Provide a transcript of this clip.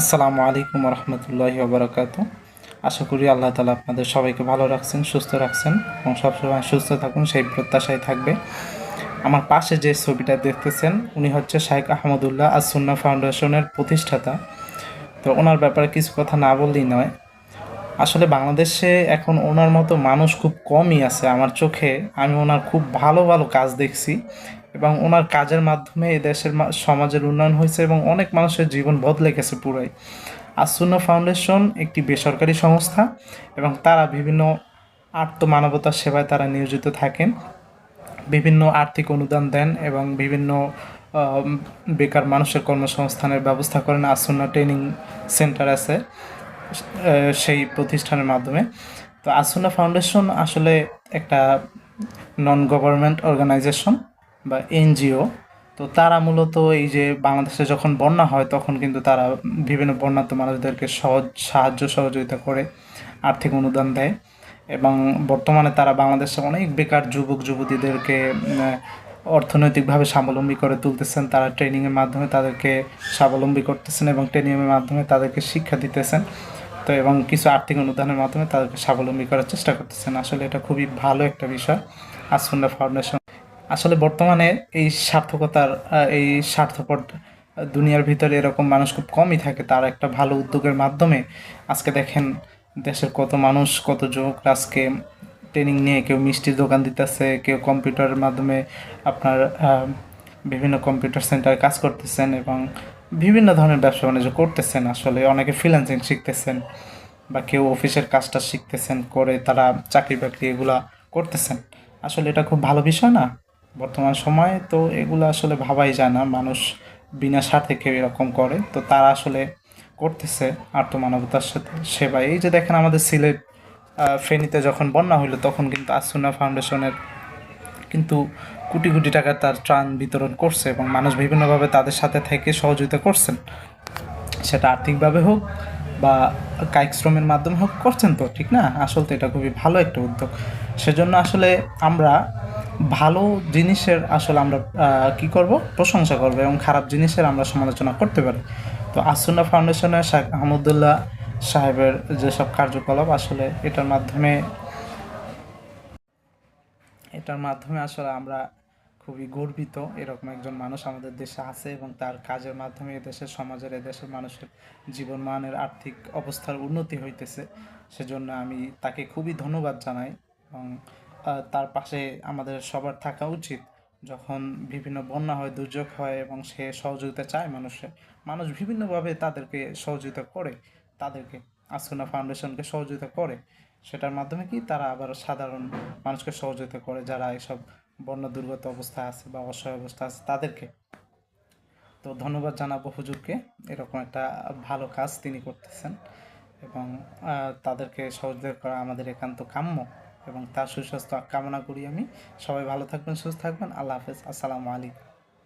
আসসালামু আলাইকুম রহমতুল্লাহি ওবরাকাত আশা করি আল্লাহ তালা আপনাদের সবাইকে ভালো রাখছেন, সুস্থ রাখছেন এবং সবসময় সুস্থ থাকুন, সেই প্রত্যাশায় থাকবে। আমার পাশে যে ছবিটা দেখতেছেন, উনি হচ্ছে শাইখ আহমদুল্লাহ আর আসুন্না ফাউন্ডেশনের প্রতিষ্ঠাতা। তো ওনার ব্যাপারে কিছু কথা না বললেই নয়। আসলে বাংলাদেশে এখন ওনার মতো মানুষ খুব কমই আছে আমার চোখে। আমি ওনার খুব ভালো ভালো কাজ দেখছি। এবং ওনার কাজের মাধ্যমে দেশের সমাজের উন্নয়ন হয়েছে এবং অনেক মানুষের জীবন বদলে গেছে পুরাই। আসুন্না ফাউন্ডেশন একটি বেসরকারি সংস্থা এবং তারা বিভিন্ন মানবতার সেবায় তারা নিয়োজিত থাকেন। বিভিন্ন আর্থিক অনুদান দেন এবং বিভিন্ন বেকার মানুষের কর্মসংস্থানের ব্যবস্থা করেন। আসুন্না ট্রেনিং সেন্টার আছে সেই প্রতিষ্ঠানের মাধ্যমে। তো আসুনা ফাউন্ডেশন আসলে একটা নন গভর্নমেন্ট অর্গানাইজেশন বা এনজিও, তো তারা মূলত এই যে বাংলাদেশে যখন বন্যা হয়, তখন কিন্তু তারা বিভিন্ন বন্যার্ত মানুষদেরকে সহজ, সাহায্য সহযোগিতা করে আর্থিক অনুদান দেয় এবং বর্তমানে তারা বাংলাদেশে অনেক বেকার যুবক, যুবতীদেরকে অর্থনৈতিকভাবে স্বাবলম্বী করে তুলতেছেন। তারা ট্রেনিংয়ের মাধ্যমে তাদেরকে স্বাবলম্বী করতেছেন এবং ট্রেনিংয়ের মাধ্যমে তাদেরকে শিক্ষা দিতেছেন। তো এবং কিছু আর্থিক অনুদানের মাধ্যমে তাদেরকে স্বাবলম্বী করার চেষ্টা করতেছেন। আসলে এটা খুবই ভালো একটা বিষয়। আসুন্ডা ফাউন্ডেশন আসলে বর্তমানে এই সার্থকতার এই স্বার্থপর দুনিয়ার ভিতরে এরকম মানুষ খুব কমই থাকে। তার একটা ভালো উদ্যোগের মাধ্যমে আজকে দেখেন দেশের কত মানুষ, কত যুবক আজকে ট্রেনিং নিয়ে কেউ মিষ্টির দোকান দিতেছে, কেউ কম্পিউটারের মাধ্যমে আপনার বিভিন্ন কম্পিউটার সেন্টারে কাজ করতেছেন এবং বিভিন্ন ধরনের ব্যবসা বাণিজ্য করতেছেন। আসলে অনেকে ফ্রিল্যান্সিং শিখতেছেন বা কেউ অফিসের কাজটা শিখতেছেন, করে তারা চাকরি বাকরি এগুলা করতেছেন। আসলে এটা খুব ভালো বিষয় না? বর্তমান সময়ে তো এগুলো আসলে ভাবাই যায় না। মানুষ বিনা স্বার্থে কেউ এরকম করে। তো তারা আসলে করতেছে আর্তমানবতার সাথে সেবা এই যে দেখেন আমাদের সিলেট ফেনীতে যখন বন্যা হইল, তখন কিন্তু আসুনা ফাউন্ডেশনের কিন্তু কোটি কোটি টাকার তার ত্রাণ বিতরণ করছে এবং মানুষ বিভিন্নভাবে তাদের সাথে থেকে সহযোগিতা করছেন। সেটা আর্থিকভাবে হোক বা কায়িক শ্রমের মাধ্যমে হোক, করছেন তো, ঠিক না? আসলে তো এটা খুবই ভালো একটা উদ্যোগ। সেজন্য আসলে আমরা ভালো জিনিসের আসলে আমরা কি করব? প্রশংসা করব এবং খারাপ জিনিসের আমরা সমালোচনা করতে পারি। তো আসুন্না ফাউন্ডেশনের শাহ আহমদুল্লাহ সাহেবের যেসব কার্যকলাপ, আসলে এটার মাধ্যমে এটার মাধ্যমে আসলে আমরা খুবই গর্বিত এরকম একজন মানুষ আমাদের দেশে আছে এবং তার কাজের মাধ্যমে এদেশের সমাজের, এদেশের মানুষের জীবনমানের আর্থিক অবস্থার উন্নতি হইতেছে। সেজন্য আমি তাকে খুবই ধন্যবাদ জানাই এবং তার পাশে আমাদের সবার থাকা উচিত। যখন বিভিন্ন বন্যা হয়, দুর্যোগ হয় এবং সে সহযোগিতা চায় মানুষের মানুষ বিভিন্নভাবে তাদেরকে সহযোগিতা করে, তাদেরকে আসুনা ফাউন্ডেশনকে সহযোগিতা করে। সেটার মাধ্যমে কি তারা আবার সাধারণ মানুষকে সহযোগিতা করে যারা এসব বন্যা দুর্গত অবস্থা আছে বা অসহায় অবস্থা আছে তাদেরকে? তো ধন্যবাদ জানাব হুজুরকে। এরকম একটা ভালো কাজ তিনি করতেছেন এবং তাদেরকে সহযোগিতা করা আমাদের একান্ত কাম্য। এবং তার সুস্বাস্থ্য কামনা করি আমি। সবাই ভালো থাকবেন, সুস্থ থাকবেন। আল্লাহ হাফেজ। আসসালামু আলাইকুম।